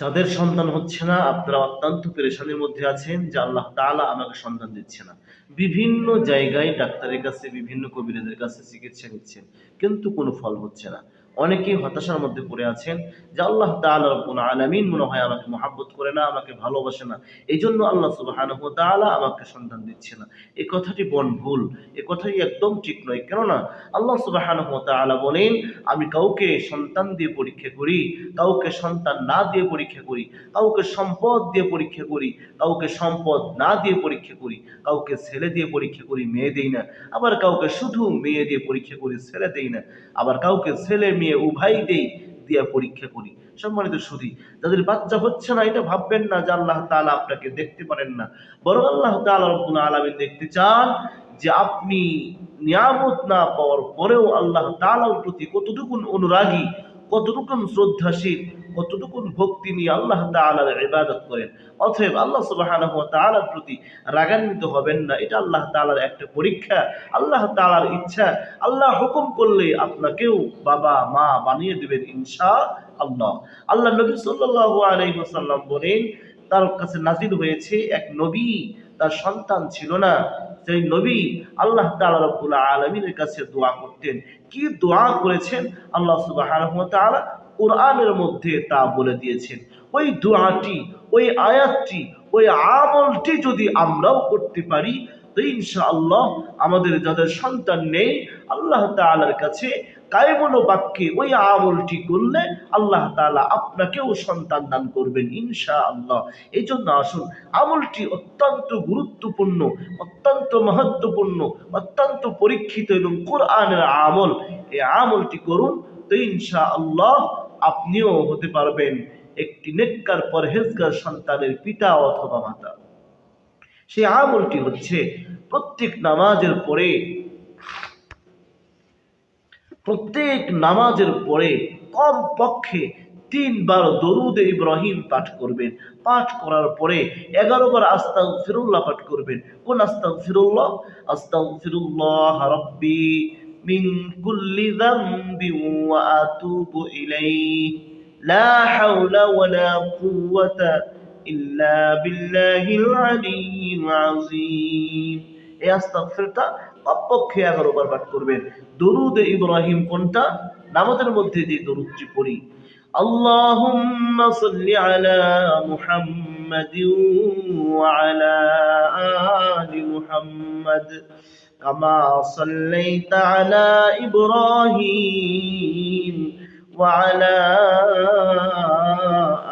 যাদের সন্তান হচ্ছে না, আপনারা অত্যন্ত পেরেশানির মধ্যে আছেন যে আল্লাহ তালা আমাকে সন্তান দিচ্ছে না। বিভিন্ন জায়গায় ডাক্তারের কাছে, বিভিন্ন কবিরাজের কাছে চিকিৎসা নিচ্ছেন, কিন্তু কোনো ফল হচ্ছে না। অনেকেই হতাশার মধ্যে পড়ে আছেন যে আল্লাহ আলামিন মনে হয় আমাকে মহাব্বত করে না, আমাকে ভালোবাসে না। এই জন্য আল্লাহ তাআলা আমাকে সন্তান দিচ্ছে না। এই কথাটি বন ভুল, এ কথাটি একদম ঠিক নয়। কেননা আল্লাহ তাআলা বলেন, আমি কাউকে সন্তান দিয়ে পরীক্ষা করি, কাউকে সন্তান না দিয়ে পরীক্ষা করি, কাউকে সম্পদ দিয়ে পরীক্ষা করি, কাউকে সম্পদ না দিয়ে পরীক্ষা করি, কাউকে ছেলে দিয়ে পরীক্ষা করি, মেয়ে দেই না। আবার কাউকে শুধু মেয়ে দিয়ে পরীক্ষা করি, ছেলে দেই না। আবার কাউকে ছেলে উভয় দেই দিয়া পরীক্ষা করি। সম্মানিত সুধী যাদের বাচ্চা হচ্ছে না, এটা ভাববেন না যে আল্লাহ তালা আপনাকে দেখতে পারেন না। বরং আল্লাহ তালা রব্বুল আলামিন দেখতে চান যে আপনি নিয়ামত না পাওয়ার পরেও আল্লাহ তালার প্রতি কতটুকুন অনুরাগী কতটুকুন শ্রদ্ধাশীল, কতটুকুন ভক্তি নিয়ে আল্লাহ তাআলার ইবাদত করেন। অতএব আল্লাহ সুবহানাহু ওয়া তাআলার প্রতি রাগান্বিত হবেন না। এটা আল্লাহ তাআলার একটা পরীক্ষা, আল্লাহ তাআলার ইচ্ছা। আল্লাহ হুকুম করলে আপনাকেও বাবা, মা বানিয়ে দেবেন ইনশা আল্লাহ আল্লাহ নবী সাল্লাল্লাহু আলাইহি বলেন, তার কাছে নাজিল হয়েছে এক নবী তার সন্তান ছিল না, সেই নবী আল্লাহ তাআলা রব্বুল আলামিনের কাছে দোয়া করতেন। কি দোয়া করেছেন? আল্লাহ তাআলা কোরআনের মধ্যে তা বলে দিয়েছেন। ওই দোয়াটি, ওই আয়াতটি, ওই আমলটি যদি আমরাও করতে পারি, তো ইনশাআল্লাহ আমাদের যাদের সন্তান নেই, আল্লাহ তাআলার কাছে কায়মনো বাক্যে ওই আমলটি করলে আল্লাহ তাআলা আপনাকেও সন্তান দান করবেন ইনশা আল্লাহ এই জন্য আসুন, আমলটি অত্যন্ত গুরুত্বপূর্ণ, অত্যন্ত মহত্বপূর্ণ, অত্যন্ত পরীক্ষিত এবং কোরআনের আমল, এই আমলটি করুন তো ইনশা আল্লাহ আপনিও হতে পারবেন একটি নেককার পরহেজগার সন্তানের পিতা অথবা মাতা। সেই আমলটি হচ্ছে প্রত্যেক নামাজের পরে প্রত্যেক নামাজের পরে কম পক্ষে তিনবার দরুদ ইব্রাহিম পাঠ করবেন। পাঠ করার পরে এগারো বার আস্তাগ ফিরুল্লাহ পাঠ করবেন। কোন আস্তাগ ফিরুল্লাহ আস্তাগ ফিরুল্লাহ রব্বি মিন কুল্লি যামবি ওয়া আতুবু ইলাইহি। লা হাওলা ওয়ালা কুওয়াতা ইল্লা বিল্লাহিল আলিয়্যিল আযীম। এই আস্তাগফিরটা কমপক্ষে এগারো বার পাঠ করবেন দরুদ ইব্রাহিম কোনটা নামাজের মধ্যে যে দরুদটি পড়ি اللهم صل على محمد وعلى آل محمد كما صليت على إبراهيم وعلى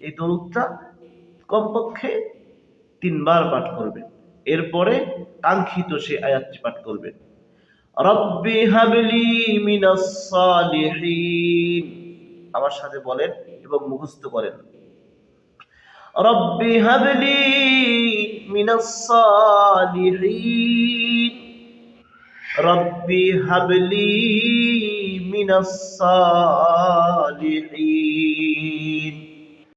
এই দরুদটা কমপক্ষে তিনবার পাঠ করবেন এরপরে কাঙ্ক্ষিত সে আয়াতটি পাঠ করবেন রব্বি হাবলি মিনাস সালিহিন। আমার সাথে বলেন এবং মুখস্থ করেন। রব্বি হাবলি মিনাস সালিহিন। রব্বি হাবলি মিনাস সালিহিন